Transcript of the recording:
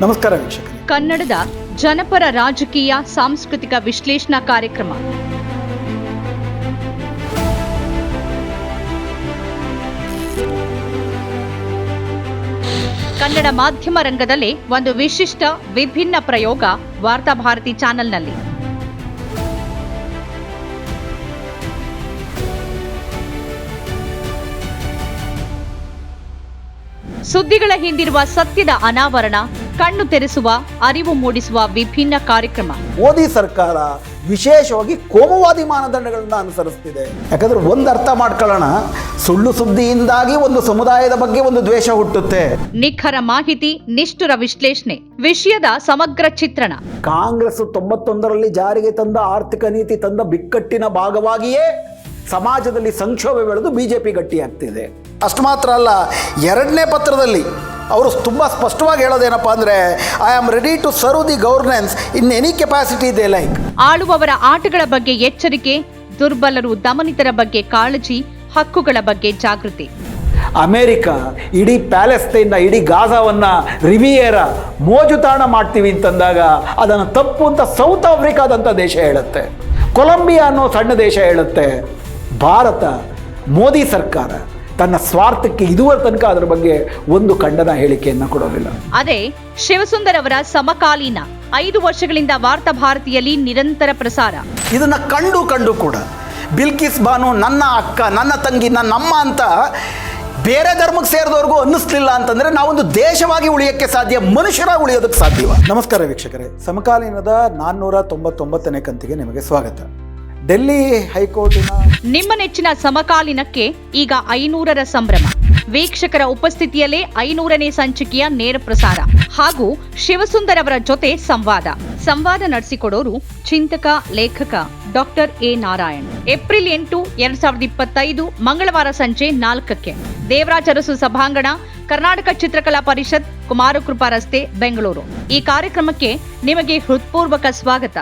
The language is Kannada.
ನಮಸ್ಕಾರ ವೀಕ್ಷಕರೇ. ಕನ್ನಡದ ಜನಪರ ರಾಜಕೀಯ ಸಾಂಸ್ಕೃತಿಕ ವಿಶ್ಲೇಷಣಾ ಕಾರ್ಯಕ್ರಮ. ಕನ್ನಡ ಮಾಧ್ಯಮ ರಂಗದಲ್ಲಿ ಒಂದು ವಿಶಿಷ್ಟ, ವಿಭಿನ್ನ ಪ್ರಯೋಗ ವಾರ್ತಾಭಾರತಿ ಚಾನೆಲ್ನಲ್ಲಿ. ಸುದ್ದಿಗಳ ಹಿಂದಿರುವ ಸತ್ಯದ ಅನಾವರಣ ಕಣ್ಣು ತೆರೆಸುವ ಅರಿವು ಮೂಡಿಸುವ ವಿಭಿನ್ನ ಕಾರ್ಯಕ್ರಮ. ಮೋದಿ ಸರ್ಕಾರ ವಿಶೇಷವಾಗಿ ಕೋಮುವಾದಿ ಮಾನದಂಡಗಳನ್ನ ಅನುಸರಿಸ್ತಿದೆ. ಯಾಕಂದ್ರೆ ಒಂದು ಅರ್ಥ ಮಾಡ್ಕೊಳ್ಳೋಣ ಸುಳ್ಳು ಸುದ್ದಿಯಿಂದಾಗಿ ಒಂದು ಸಮುದಾಯದ ಬಗ್ಗೆ ಒಂದು ದ್ವೇಷ ಹುಟ್ಟುತ್ತೆ. ನಿಖರ ಮಾಹಿತಿ ನಿಷ್ಠುರ ವಿಶ್ಲೇಷಣೆ. ವಿಷಯದ ಸಮಗ್ರ ಚಿತ್ರಣ. ಕಾಂಗ್ರೆಸ್ ತೊಂಬತ್ತೊಂದರಲ್ಲಿ ಜಾರಿಗೆ ತಂದ ಆರ್ಥಿಕ ನೀತಿ ತಂದ ಬಿಕ್ಕಟ್ಟಿನ ಭಾಗವಾಗಿಯೇ ಸಮಾಜದಲ್ಲಿ ಸಂಕ್ಷೋಭ ಬೆಳೆದು ಬಿಜೆಪಿ ಗಟ್ಟಿಯಾಗ್ತಿದೆ. ಅಷ್ಟು ಮಾತ್ರ ಅಲ್ಲ ಎರಡನೇ ಪತ್ರದಲ್ಲಿ ಅವರು ತುಂಬ ಸ್ಪಷ್ಟವಾಗಿ ಹೇಳೋದೇನಪ್ಪ ಅಂದರೆ I am ready to serve the governance in any capacity they like ಆಳುವವರ ಆಟಗಳ ಬಗ್ಗೆ ಎಚ್ಚರಿಕೆ ದುರ್ಬಲರು ದಮನಿತರ ಬಗ್ಗೆ ಕಾಳಜಿ ಹಕ್ಕುಗಳ ಬಗ್ಗೆ ಜಾಗೃತಿ. ಅಮೇರಿಕ ಇಡೀ ಪ್ಯಾಲೆಸ್ತೈನ್ನ ಇಡೀ ಗಾಜಾವನ್ನ ರಿವಿಯೇರ ಮೋಜುತಾಣ ಮಾಡ್ತೀವಿ ಅಂತಂದಾಗ ಅದನ್ನು ತಪ್ಪು ಅಂತ ಸೌತ್ ಆಫ್ರಿಕಾದಂಥ ದೇಶ ಹೇಳುತ್ತೆ. ಕೊಲಂಬಿಯಾ ಅನ್ನೋ ಸಣ್ಣ ದೇಶ ಹೇಳುತ್ತೆ. ಭಾರತ ಮೋದಿ ಸರ್ಕಾರ. ತನ್ನ ಸ್ವಾರ್ಥಕ್ಕೆ ಇದುವರ ತನಕ ಅದರ ಬಗ್ಗೆ ಒಂದು ಖಂಡನ ಹೇಳಿಕೆಯನ್ನ ಕೊಡೋದಿಲ್ಲ. ಅದೇ ಶಿವಸುಂದರ್ ಅವರ ಸಮಕಾಲೀನ ಐದು ವರ್ಷಗಳಿಂದ ವಾರ್ತಾ ಭಾರತೀಯಲ್ಲಿ ನಿರಂತರ ಪ್ರಸಾರ. ಇದನ್ನ ಕಂಡು ಕಂಡು ಕೂಡ ಬಿಲ್ಕಿಸ್ ಬಾನು ನನ್ನ ಅಕ್ಕ ನನ್ನ ತಂಗಿ ನನ್ನ ಅಮ್ಮ ಅಂತ ಬೇರೆ ಧರ್ಮಕ್ಕೆ ಸೇರಿದವ್ರಿಗೂ ಅನ್ನಿಸ್ಲಿಲ್ಲ ಅಂತಂದ್ರೆ ನಾವೊಂದು ದೇಶವಾಗಿ ಉಳಿಯೋಕ್ಕೆ ಸಾಧ್ಯ ಮನುಷ್ಯರಾಗಿ ಉಳಿಯೋದಕ್ಕೆ ಸಾಧ್ಯವ. ನಮಸ್ಕಾರ ವೀಕ್ಷಕರೇ. ಸಮಕಾಲೀನದ ನಾನ್ನೂರ ತೊಂಬತ್ತೊಂಬತ್ತನೇ ಕಂತಿಗೆ ನಿಮಗೆ ಸ್ವಾಗತ. ಡೆಲ್ಲಿ ಹೈಕೋರ್ಟಿನ ನಿಮ್ಮ ನೆಚ್ಚಿನ ಸಮಕಾಲೀನಕ್ಕೆ ಈಗ ಐನೂರರ ಸಂಭ್ರಮ. ವೀಕ್ಷಕರ ಉಪಸ್ಥಿತಿಯಲ್ಲೇ ಐನೂರನೇ ಸಂಚಿಕೆಯ ನೇರ ಪ್ರಸಾರ ಹಾಗೂ ಶಿವಸುಂದರ್ ಅವರ ಜೊತೆ ಸಂವಾದ. ಸಂವಾದ ನಡೆಸಿಕೊಡೋರು ಚಿಂತಕ, ಲೇಖಕ ಡಾಕ್ಟರ್ ಎ ನಾರಾಯಣ್. ಏಪ್ರಿಲ್ ಎಂಟು, ಎರಡ್ ಸಾವಿರದ ಇಪ್ಪತ್ತೈದು, ಮಂಗಳವಾರ ಸಂಜೆ ನಾಲ್ಕಕ್ಕೆ ದೇವರಾಜ ಅರಸು ಸಭಾಂಗಣ, ಕರ್ನಾಟಕ ಚಿತ್ರಕಲಾ ಪರಿಷತ್, ಕುಮಾರಕೃಪಾ ರಸ್ತೆ, ಬೆಂಗಳೂರು. ಈ ಕಾರ್ಯಕ್ರಮಕ್ಕೆ ನಿಮಗೆ ಹೃತ್ಪೂರ್ವಕ ಸ್ವಾಗತ.